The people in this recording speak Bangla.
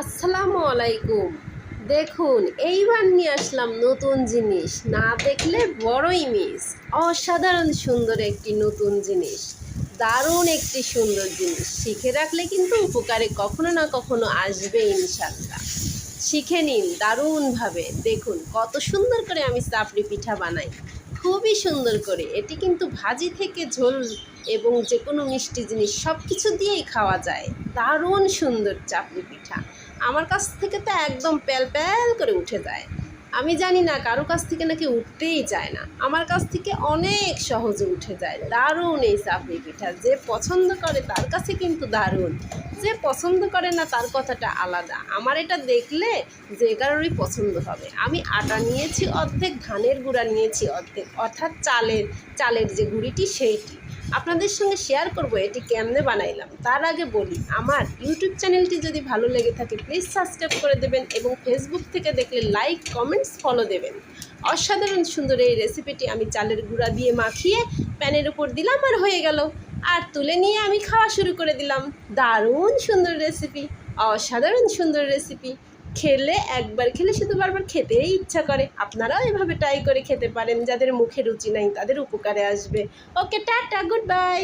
আসসালামু আলাইকুম। দেখুন, এইবার নিয়ে আসলাম নতুন জিনিস। না দেখলে বড়ই মিস। অসাধারণ সুন্দর একটি নতুন জিনিস। দারুণ একটি সুন্দর জিনিস। শিখে রাখলে কিন্তু উপকারে কখনো না কখনো আসবে ইনশাল্লাহ শিখে নিন, দারুণভাবে। দেখুন, কত সুন্দর করে আমি চাপড়ি পিঠা বানাই। খুবই সুন্দর করে। এটি কিন্তু ভাজি থেকে ঝোল এবং যে কোনো মিষ্টি জিনিস সব কিছু দিয়েই খাওয়া যায়। দারুণ সুন্দর চাপড়ি পিঠা। আমার কাছ থেকে তো একদম প্যাল প্যাল করে উঠে যায়। আমি জানি না, কারও কাছ থেকে নাকি উঠতেই চায় না। আমার কাছ থেকে অনেক সহজে উঠে যায়। দারুণ এই চাপড়ি পিঠা। যে পছন্দ করে তার কাছে কিন্তু দারুণ। যে পছন্দ করে না তার কথাটা আলাদা। আমার এটা দেখলে যে কারোরই পছন্দ হবে। আমি আটা নিয়েছি অর্ধেক, ধানের গুঁড়া নিয়েছি অর্ধেক। অর্থাৎ চালের চালের যে গুঁড়িটি সেইটি। আপনাদের সঙ্গে শেয়ার করব এটি কেমনে বানাইলাম। তার আগে বলি, আমার ইউটিউব চ্যানেলটি যদি ভালো লেগে থাকে প্লিজ সাবস্ক্রাইব করে দেবেন এবং ফেসবুক থেকে দেখলে লাইক কমেন্টস ফলো দেবেন। অসাধারণ সুন্দর এই রেসিপিটি আমি চালের গুঁড়া দিয়ে মাখিয়ে প্যানের উপর দিলাম আর হয়ে গেল। আর তুলে নিয়ে আমি খাওয়া শুরু করে দিলাম। দারুণ সুন্দর রেসিপি অসাধারণ সুন্দর রেসিপি খেলে, একবার খেলে সে তো বারবার খেতেই ইচ্ছা করে। আপনারাও এভাবে ট্রাই করে খেতে পারেন, যাদের মুখে রুচি নাই তাদের উপকারে আসবে। ওকে টাটা গুড বাই